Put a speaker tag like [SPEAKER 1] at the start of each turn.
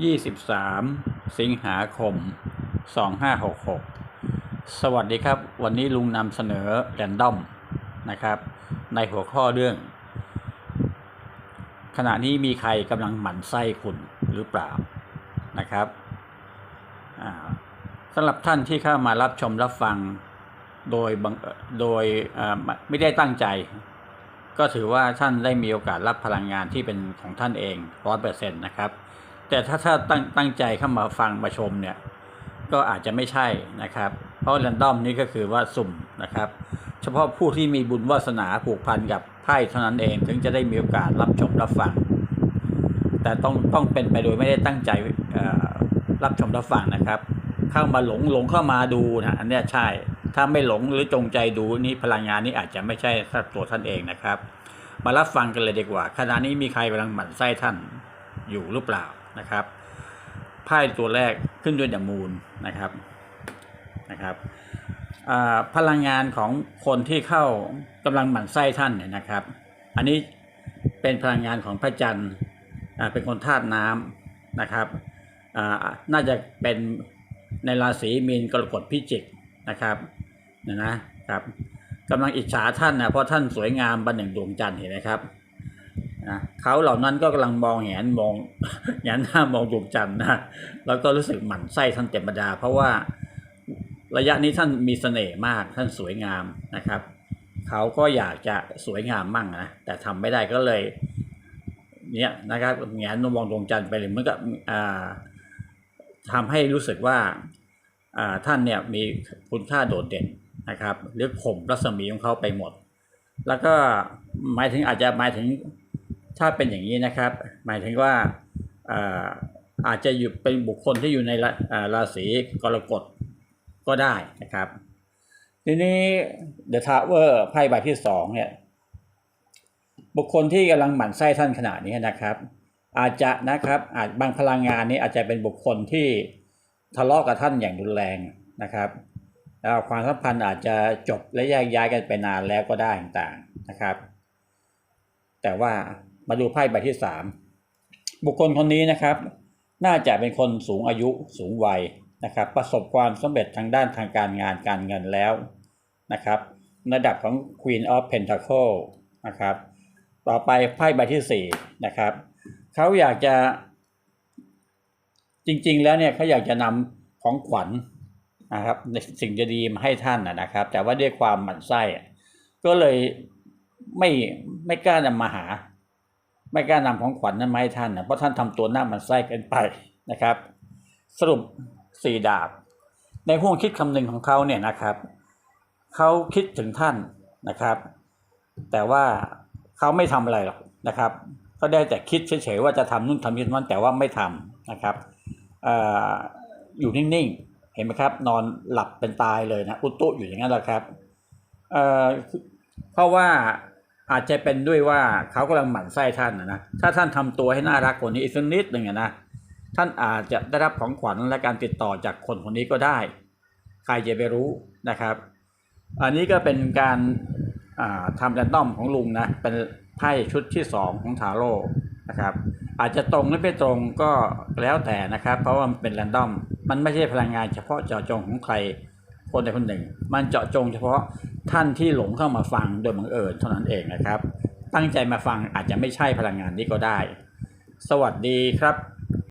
[SPEAKER 1] 23สิงหาคม2566สวัสดีครับ วันนี้ลุงนำเสนอแรนดอมนะครับ ในหัวข้อเรื่อง ขณะนี้มีใครกำลังหมั่นไส้คุณหรือเปล่านะครับสำหรับท่านที่เข้ามารับชมรับฟังโดยโดยไม่ไม่ได้ตั้งใจ ก็ถือว่าท่านได้มีโอกาสรับพลังงานที่เป็นของท่านเองร้อยเปอร์เซ็นต์นะครับ แต่ถ้าถ้าตั้งตั้งใจเข้ามาฟังมาชมเนี่ย ก็อาจจะไม่ใช่นะครับ เพราะแรนดอมนี่ก็คือว่าสุ่มนะครับ เฉพาะผู้ที่มีบุญวาสนาผูกพันกับไพ่เท่านั้นเองถึงจะได้มีโอกาสรับชมรับฟัง แต่ต้องต้องเป็นไปโดยไม่ได้ตั้งใจรับชมรับฟังนะครับ เข้ามาหลงหลงเข้ามาดูนะอันนี้ใช่ ถ้าไม่หลงหรือจงใจดูนี่พลังงานนี้อาจจะไม่ใช่ตัวท่านเองนะครับ มารับฟังกันเลยดีกว่าขณะนี้มีใครกำลังหมั่นไส้ท่านอยู่หรือเปล่า นะครับไพ่ตัวแรกขึ้นด้วยดอะมูนนะครับนะครับพลังงานของคนที่เข้ากำลังหมั่นไส้ท่านเนี่ยนะครับ อันนี้เป็นพลังงานของพระจันทร์เป็นคนธาตุน้ำนะครับน่าจะเป็นในราศีมีนกรกฎพิจิกนะครับนะนะครับกำลังอิจฉาท่านนะเพราะท่านสวยงามบันหนึ่งดวงจันทร์เห็นไหมครับ นะเขาเหล่านั้นก็กำลังมองเห็นมองแงนหน้ามองดวงจันทร์นะแล้วก็รู้สึกหมั่นไส้ท่านเต็มบรรดา เพราะว่าระยะนี้ท่านมีเสน่ห์มากท่านสวยงามนะครับ เขาก็อยากจะสวยงามมั่งนะแต่ทำไม่ได้ก็เลยเนี่ยนะครับแงนมองดวงจันทร์ไปเลยมือนกับอ่าทำให้รู้สึกว่าท่านเนี่ยมีคุณค่าโดดเด่นนะครับหรือข่มรัศมีของเขาไปหมด แล้วก็หมายถึงอาจจะหมายถึง ถ้าเป็นอย่างนี้นะครับ หมายถึงว่าอาอาจจะอยู่เป็นบุคคลที่อยู่ในราศีกรกฎก็ได้นะครับ ทีนี้ The Tower ไพ่ใบที่สองเนี่ย บุคคลที่กำลังหมั่นไส้ท่านขนาดนี้นะครับ อาจจะนะครับอาจบางพลังงานนี้อาจจะเป็นบุคคลที่ทะเลาะกับท่านอย่างรุนแรงนะครับแล้วความสัมพันธ์อาจจะจบและแยกย้ายกันไปนานแล้วก็ได้ต่างๆนะครับ แต่ว่า มาดูไพ่ใบที่สามบุคคลคนนี้นะครับ น่าจะเป็นคนสูงอายุสูงวัยนะครับ ประสบความสำเร็จทางด้านทางการงานการเงินแล้วนะครับระดับของ Queen of Pentacle นะครับ ต่อไปไพ่ใบที่สี่นะครับเขาอยากจะจริงๆ แล้วเนี่ยเขาอยากจะนำของขวัญนะครับในสิ่งจะดีมาให้ท่านนะครับ แต่ว่าด้วยความหมั่นไส้ก็เลยไม่ไม่กล้านำมาหา ไม่กล้านำของขวัญนั้นมาให้ท่านนะเพราะท่านทำตัวหน้ามันไส้กินไปนะครับ สรุปสี่ดาบ ในห่วงคิดคำหนึ่งของเขาเนี่ยนะครับเขาคิดถึงท่านนะครับ แต่ว่าเขาไม่ทำอะไรหรอกนะครับ ก็ได้แต่คิดเฉยๆว่าจะทำนู่นทำนี่นั่นแต่ว่าไม่ทำนะครับออยู่นิ่งๆเห็นไหมครับ นอนหลับเป็นตายเลยนะอุตุอยู่อย่างนั้นแหละครับเเพราะว่า อาจจะเป็นด้วยว่าเขากำลังหมั่นไส้ท่านนะถ้าท่านทำตัวให้น่ารักกว่านี้อีกสักนิดหนึ่งนะท่านอาจจะได้รับของขวัญและการติดต่อจากคนคนนี้ก็ได้ ใครจะไปรู้นะครับ อันนี้ก็เป็นการาทำแรนดอมของลุงนะเป็นไพ่ชุดที่สองของทาโร่นะครับอาจจะตรงหรือไม่ตรงก็แล้วแต่นะครับ เพราะว่ามันเป็นแรนดอมมันไม่ใช่พลังงานเฉพาะเจาะจงของใครคนใดคนหนึ่ง มันเจาะจงเฉพาะ ท่านที่หลงเข้ามาฟังโดยบังเอิญเท่านั้นเองนะครับ ตั้งใจมาฟังอาจจะไม่ใช่พลังงานนี้ก็ได้ สวัสดีครับ